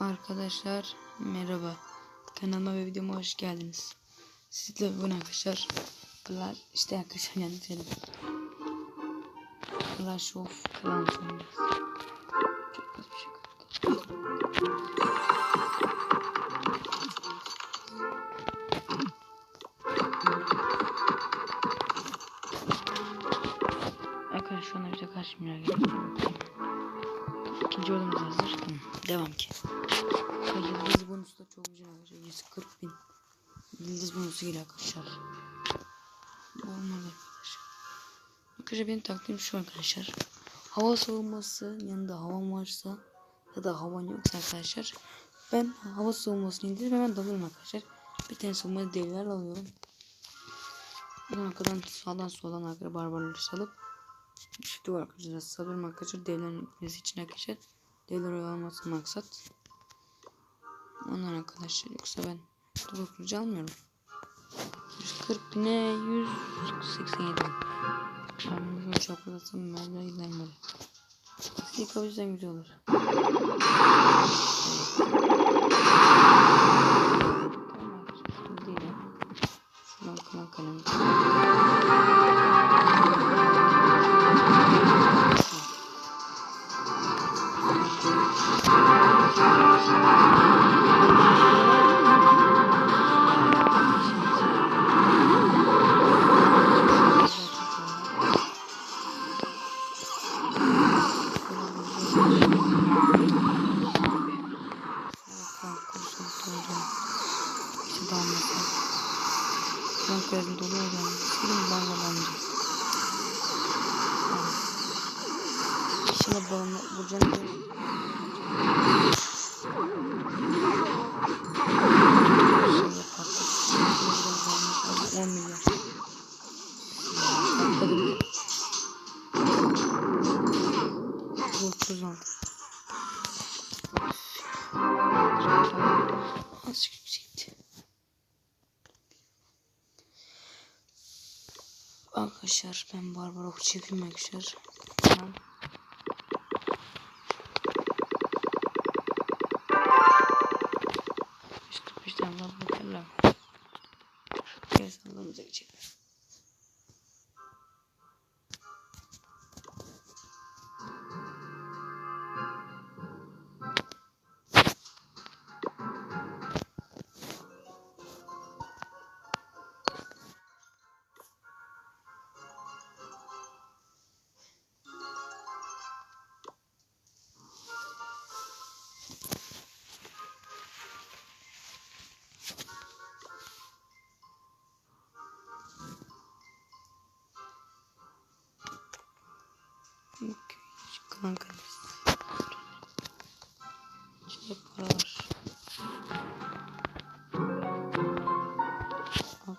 Arkadaşlar merhaba. Kanalıma ve videoma hoş geldiniz. Sizle bugün arkadaşlar Clash işte arkadaşlar yani dedim. Of Clans bir. Arkadaşlar şu anda bize kaç milyar geldi? İkinci oyunumuz hazır. Tamam. Devam ki. Yıldız bonusu da çok güzel arkadaşlar. 140 bin. Yıldız bonusu geliyor arkadaşlar. Olmadı arkadaşlar. Arkadaşlar benim taktiğim şu arkadaşlar. Hava soğuması yanında havam varsa ya da havan yoksa arkadaşlar. Ben hava soğumasını indirip hemen dalıyorum arkadaşlar. Bir tane soğuma devler alıyorum. Ondan arkadan sağdan soldan arkadaşlar barbarları salıp işte var arkadaşlar salıyorum arkadaşlar devlerin gitmesi için arkadaşlar. Devler oyalaması maksat. Ondan arkadaşlar yoksa ben kılıcı almıyorum. 140 bine 187 bin. Ben bunu çapralasam merdiven gider böyle. Aslında yıkabilsem güzel olur. Tamam. Şuradan kanal kalemi. Arkadaşlar ben barbar ok çekeyim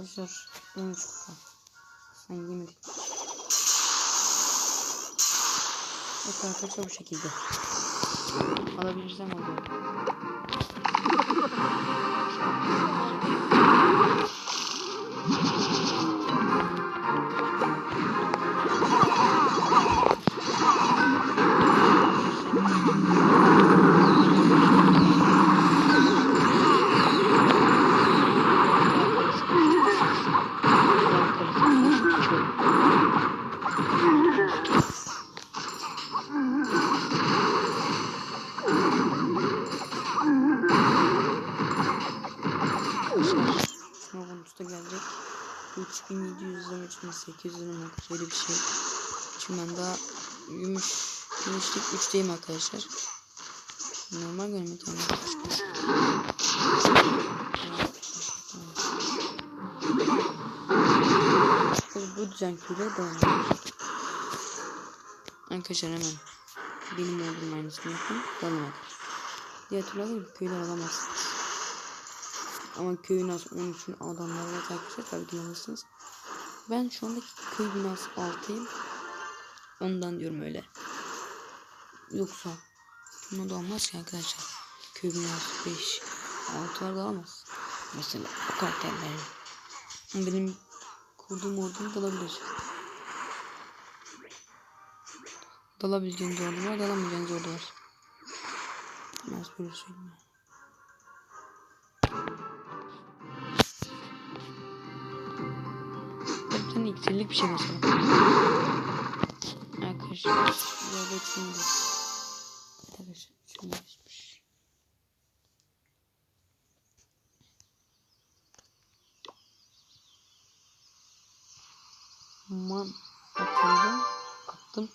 Arkadaşlar 13k. Sen yemedik. Evet arkadaşlar bu şekilde. Alabilirsem alıyorum. 3700 lira 3800 lira mı? Öyle bir şey. Şimdi ben daha gümüş gümüşlük 3'teyim arkadaşlar. Normal görmek yani. Bu düzen küre devam. Arkadaşlar hemen benim olduğum aynısını yapın. Diğer türlü değil, köyler alamazsınız. Ama köy binası 13'ün adamları var arkadaşlar tabii ki yanılsınız. Ben şu andaki köy binası 6'yım. Ondan diyorum öyle. Yoksa buna da olmaz ki arkadaşlar. Köy binası 5 6'lar da alamaz. Mesela bu karakterlerin. Benim kurduğum ordum dalabilir. Dalabileceğiniz ordu var, dalamayacağınız ordu var. Böyle söyleyeyim. İksirlik bir şey basalım. Arkadaşlar. Da şimdi. Arkadaşlar. Şunu geçmiş. Man atıldı. Attım.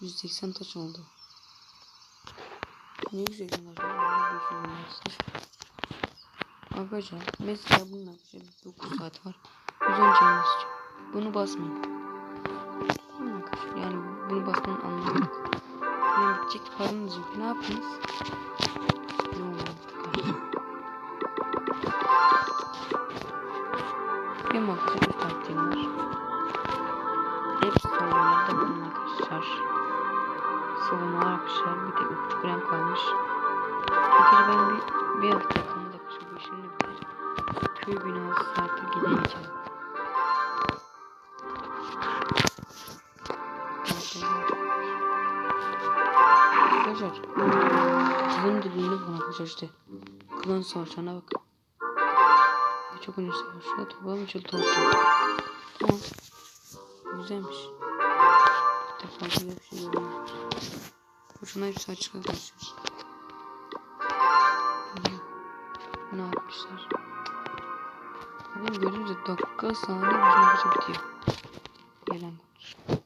180 taş oldu. Ne güzel güzel. Arkadaşlar mesela bunun arkadaşlar 9 saat var. 110 canlı. Bunu basmayın. Yani bunu basmanın anlamı yok. Benim gidecek paranız yok. Ne arkadaşlar bir taktiğim var. Hep savunmalarda bunun arkadaşlar. Savunmalar arkadaşlar bir tek 3 gram kalmış. Arkadaşlar ben bir, bir hafta kalmadı arkadaşlar bu işimle biter. Köy binası saati gideceğim. Arkadaşlar Klan dediğinde bana arkadaşlar işte Klan savaşlarına bak Çok önemli savaşlar toplam için toplam Tamam. Güzelmiş. Bir defa böyle bir şey görüyorum Hoşuma hepsi açık arkadaşlar Ne yapmışlar? Benim görünce dakika saniye bizim arkadaşlar bitiyor. Gelen konuş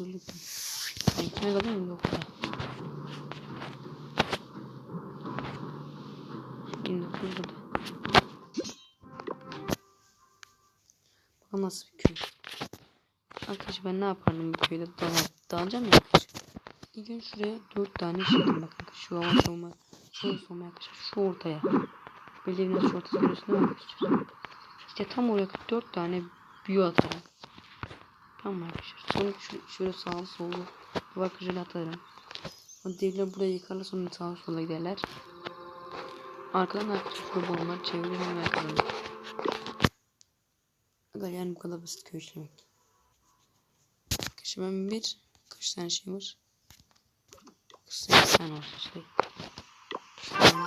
Hazırlık. Ben içine kadar mı yok da? 1900 da. Bakalım nasıl bir köy. Arkadaşlar ben ne yapardım bu köyde? Dağ, dağılacağım ya arkadaşlar. İlk gün şuraya 4 tane şey bakın. Şu hava savunma. Şu savunma arkadaşlar. Şu ortaya. Belediyenin şu ortası görüyorsun değil mi arkadaşlar? İşte tam oraya 4 tane büyü atarak. Tamam arkadaşlar. Sonra şöyle sollu duvar kırıcılı atarım. Devler buraya yıkarlar sonra sağa sola giderler. Arkadan arkadaşlar bombaları çeviririm ve. Aga yani bu kadar basit köy işlemek. Arkadaşlar ben bir kaç tane şey var? 48 tane var işte. Yani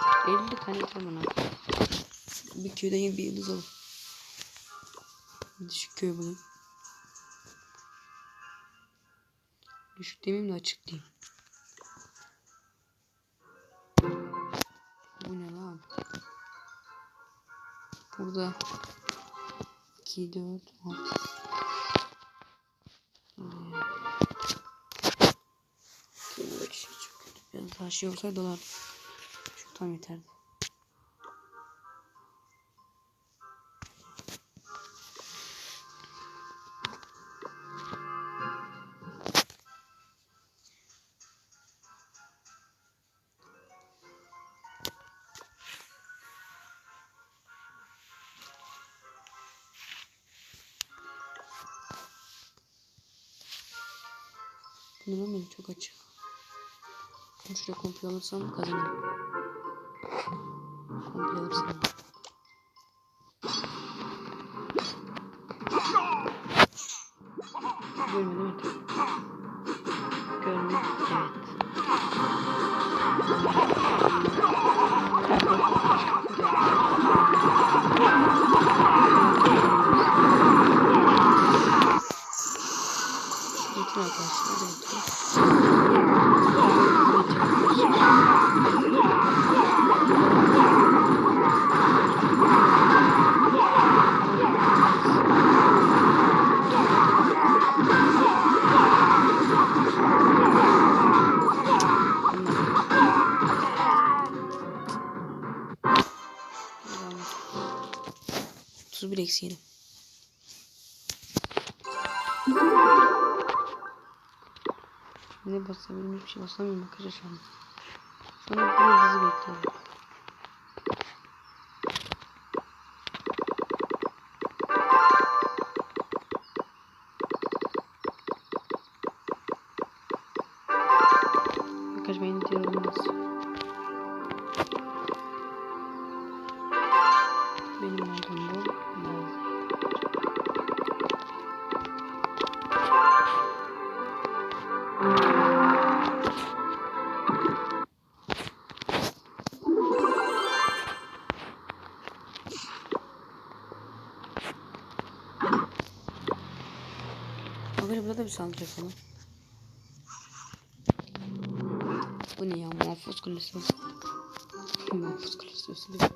50 tane yeter. Bir köyden bir yıldız alın. Düşük köy bulayım. Düşük demeyeyim de açık. Bu ne lan? Burada 2, 4, 6 Buraya Buradaki şey çok kötü. Biraz daha şey olsaydı dolar. Şu tam yeterdi. yapmış olursam kazanırım. Komple alırsam. 31 eksi 7. Ne basabilirim? Hiçbir şey basamıyorum arkadaşlar. Sonra bir hızı bekliyorum. Haberi burada bir saldıracak onu. Bu ne ya? Muhafız kulesi. Muhafız kulesi. Bir dakika.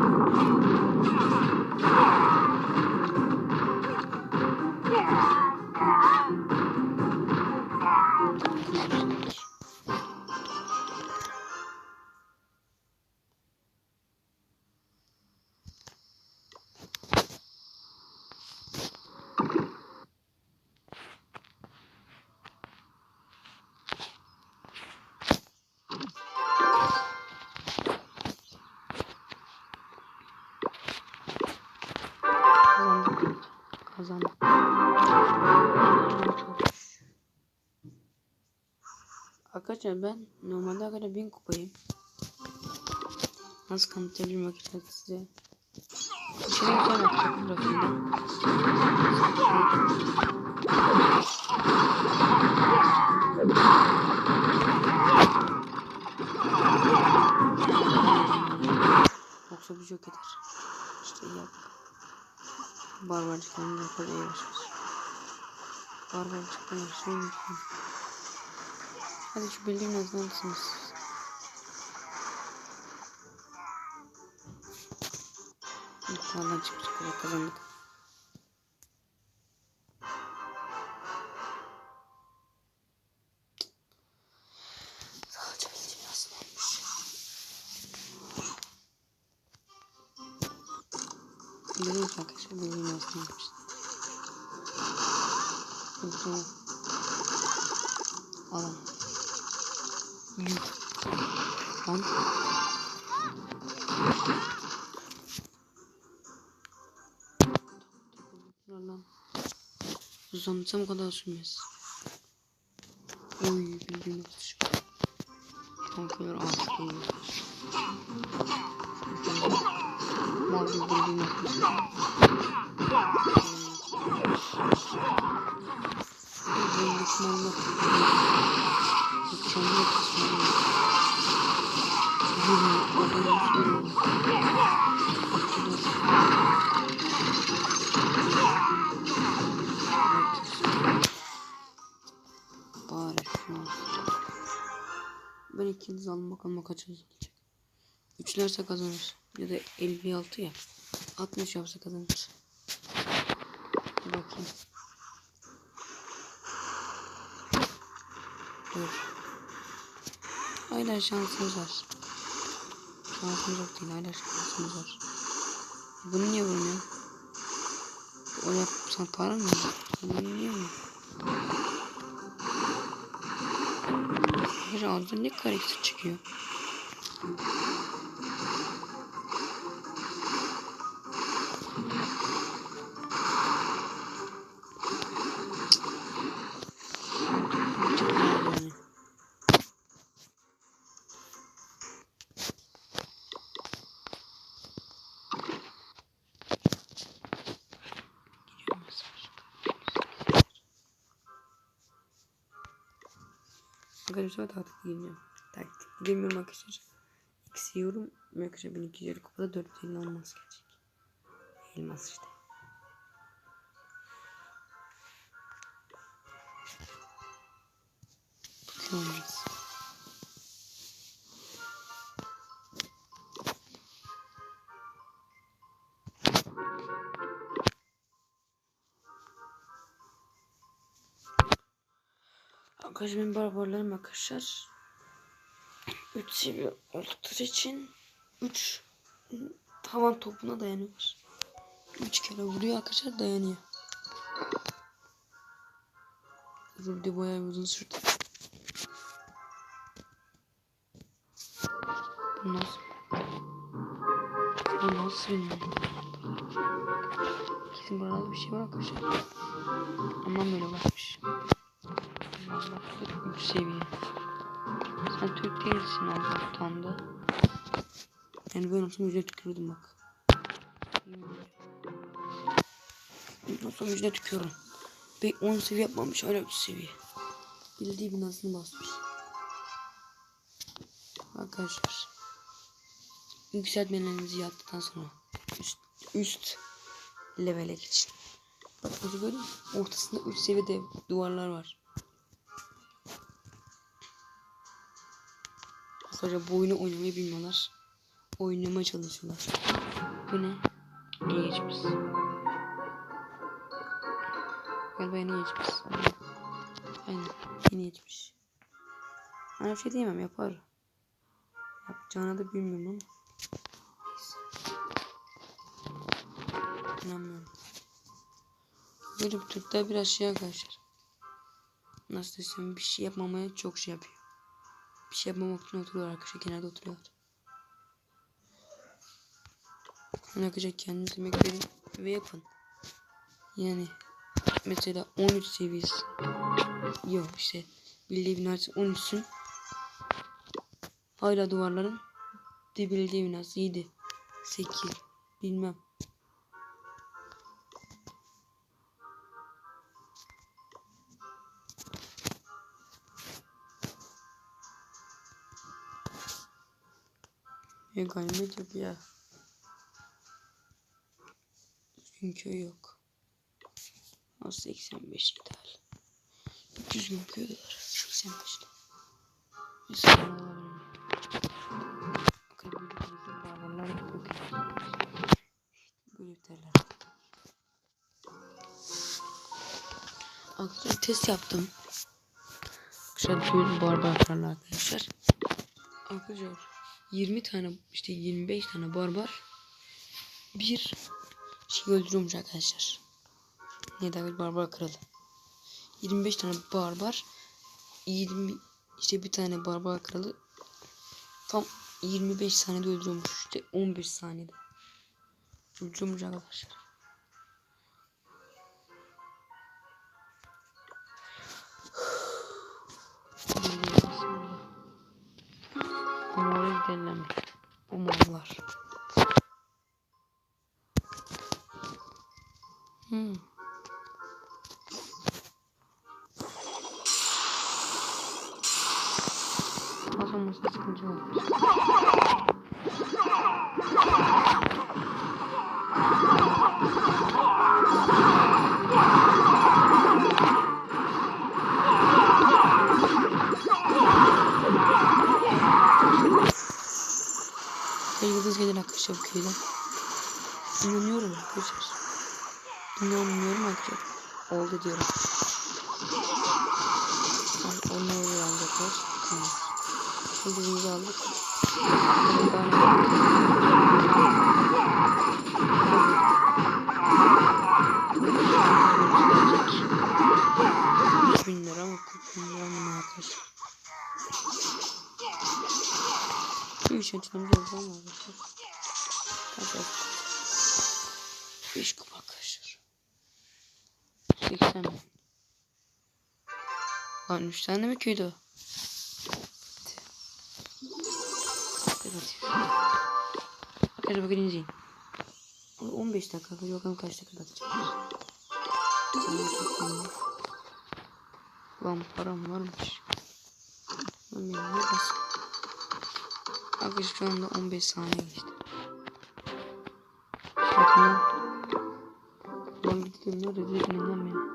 Arkadaşlar ben normalde kadar 1000 kupayım. Nasıl kanıtlayabilirim arkadaşlar size? İçeri atacağım grafiğinde. Yoksa bir yok eder. İşte yap. Barbarcıktan yapar yarışmış. Barbarcıktan yarışmayı unutmayın. Hadi şu bildiğin yazmalısınız. İmtihandan çıkmış kadar kazandık. Sadece bildiğin yazmalıymış. Bildiğin ki arkadaşlar bildiğin yazmalıymış. Tamam. Alan. Lan. Lan. Uzanırsam kadar sürmez. Oy bildiğin atışım. Şu an kadar artık oluyor. Mavi bildiğin atışım. Benim düşmanım Odaya yürü. Bari şunu. Ben iki yıldız aldım bakalım kaç yıldız olacak. Üçlerse kazanır. Ya da 56 ya. 60 yapsa kazanır. Bir bakayım. Dur. Hala şansımız var. Şansımız yok değil. Hala şansımız var. Bunu niye vurmuyor? O yap sen para mı? Bunu niye mi? Her ağzında ne karakter çıkıyor? Arkadaşlar taktik bilmiyorum. Taktik bilmiyorum arkadaşlar. X yorum. Arkadaşlar 1250 kupada 450 olması gelecek. Elmas işte. Bakıyoruz. Benim barbarlarım arkadaşlar. 3 seviye oldukları için 3 tavan topuna dayanıyor. 3 kere vuruyor arkadaşlar dayanıyor. Rudy bayağı uzun sürdü. Bu nasıl? Bu nasıl bilmiyorum. Kesin burada bir şey var arkadaşlar. Ondan böyle bakmış. Vallahi 3 seviye. Sen Türk değilsin Allah'tan da. Yani ben olsam yüzüne tükürürdüm bak. Nasıl yüzüne tükürürüm. Ve 10 seviye yapmamış hala 3 seviye. Bildiği binasını basmış. Arkadaşlar. Yükseltmelerinizi yaptıktan sonra üst, üst levele geçin. Bak burada musun? Ortasında 3 seviyede duvarlar var. Arkadaşlar bu oyunu oynamayı bilmiyorlar. Oynamaya çalışıyorlar. Bu ne? İyi geçmiş. Galiba yeni geçmiş. Aynen. Yeni geçmiş. Ben bir şey diyemem yapar. Yapacağını da bilmiyorum ama. İnanmıyorum. Böyle bir Türkler biraz şey arkadaşlar. Nasıl desem bir şey yapmamaya çok şey yapıyor. Bir şey yapmamak için oturuyor arkadaşlar kenarda oturuyor. Ne yapacak kendiniz yemek ve yapın. Yani mesela 13 seviyesi. Yok işte bildiği binası 13'sün. Hala duvarların dibildiği binası 7. 8 bilmem. Ya ganimet yok ya. Köy yok. O 85 ideal. Düzgün köy var. 85'te. Mesela. Arkadaşlar test yaptım. Arkadaşlar duyun barbarlarla arkadaşlar. Arkadaşlar 20 tane işte 25 tane barbar bir şey öldürüyormuş arkadaşlar. Ne demek barbar kralı. 25 tane barbar 20 işte bir tane barbar kralı tam 25 saniyede öldürüyormuş işte 15 saniyede. Öldürüyormuş arkadaşlar. Köyden. İnanıyorum arkadaşlar. İnanmıyorum arkadaşlar. Oldu diyorum. Yani onları uyanacaklar. Tamam. Yıldızımızı aldık. Bin lira 40 bin lira mı arkadaşlar? Şu iş açılımcı oldu ama arkadaşlar. Kaç 5 kupa arkadaşlar. 80 bin. Lan 3 tane mi köyde o? Evet. Arkadaşlar bakın izleyin. 15 dakika arkadaşlar bakalım kaç dakika atacağız. Lan param varmış. Lan benim ne basın. Arkadaşlar şu anda 15 saniye geçti. Bakın. Lan bir dedim nerede inanmam ya.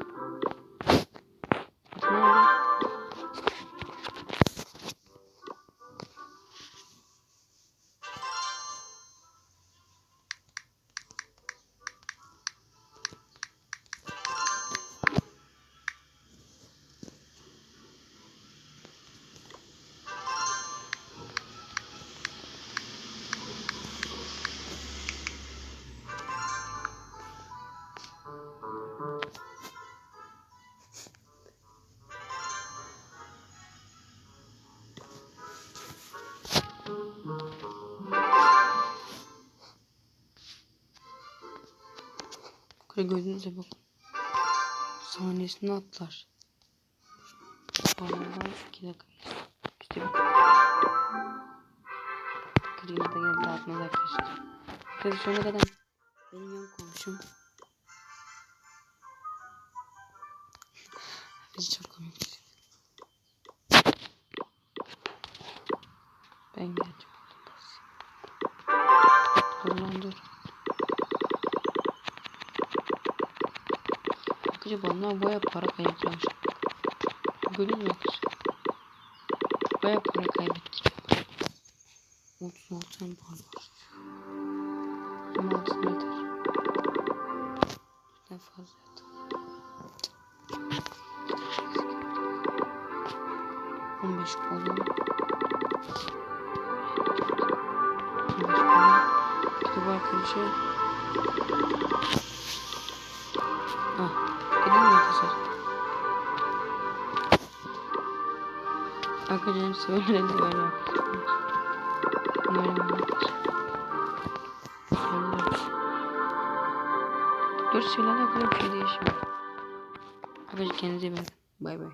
Şöyle gözünüze bakın. Sahnesini atlar. Vallahi iki dakika geçti. İşte bak. Kırıyım da geldi atmaz arkadaşlar. Arkadaşlar sonra kadar benim yan komşum. Bizi çaplamak için. Ben geleceğim. Dur lan dur. Acaba onlar baya para kaybetmiş. Görüyor musun arkadaşlar? Baya para kaybettik. 36 tane puan var. Ama altın yeter. Ne fazla yeter. 15 kolon. 15 kolon. İşte bu arkadaşlar. Ah. Arkadaşlar? Arkadaşlar söylerim böyle arkadaşlar. Söylüyoruz. Dur söyleyen kadar bir şey değişmiyor. Arkadaşlar kendinize iyi bakın. Bay bay.